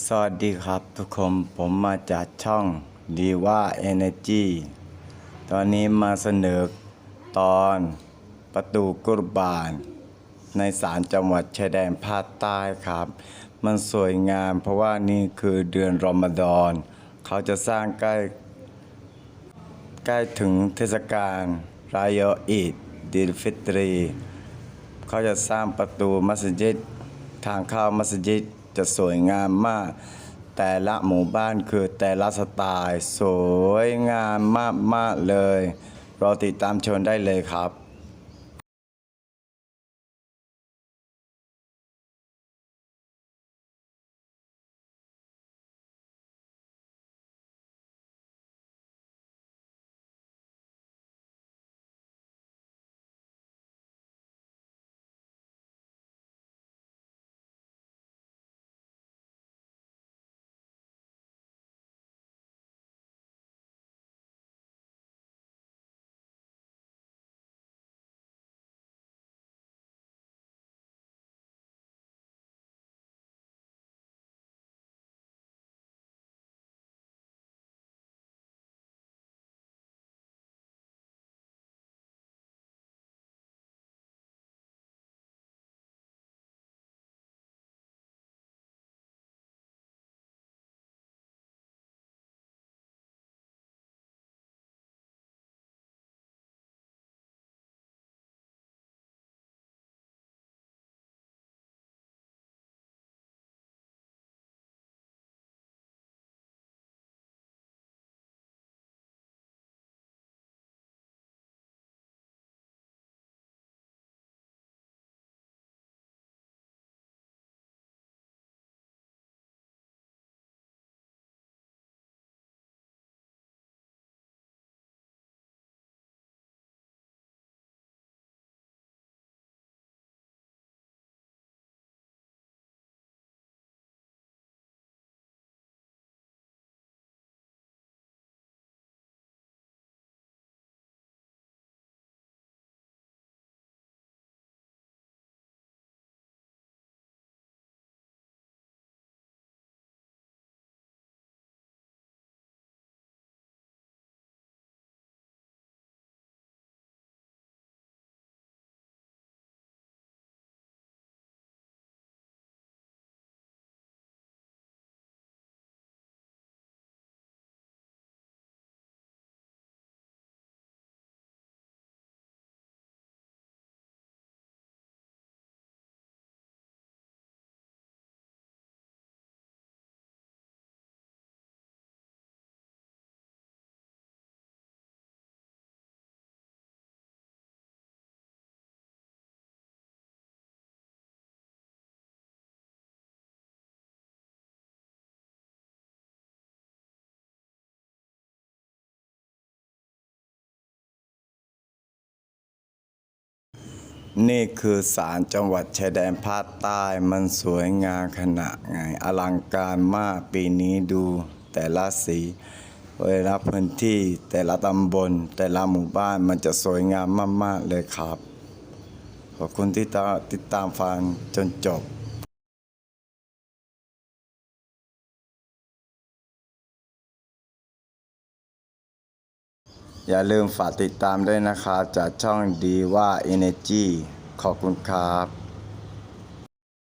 สวัสดีครับทุกคนผมมาจากช่องดีว่า Energy ตอนนี้มาเสนอตอนประตูกุรบาน ในศาลจังหวัดชายแดนภาคใต้ครับ มันสวยงามเพราะว่านี่คือเดือนรอมฎอน เขาจะสร้างใกล้ ใกล้ถึงเทศกาลรายออีดดิลฟิตรี เขาจะสร้างประตูมัสยิด ทางเข้ามัสยิด จะสวยงามมาก แต่ละหมู่บ้านคือแต่ละสไตล์ สวยงามมากๆเลยรอติดตามชมได้เลยครับ นี่คือศาลจังหวัดชายแดนภาคใต้มันสวยงามขนาดไง อลังการมากปีนี้ดูแต่ละสีเวลาพื้นที่แต่ละตำบล แต่ละหมู่บ้านมันจะสวยงามมาก ๆ เลยครับ ขอบคุณที่ติดตามฟังจนจบ อย่าลืมฝากติดตามด้วยนะครับจากช่องดีว่า Energy ขอบคุณครับ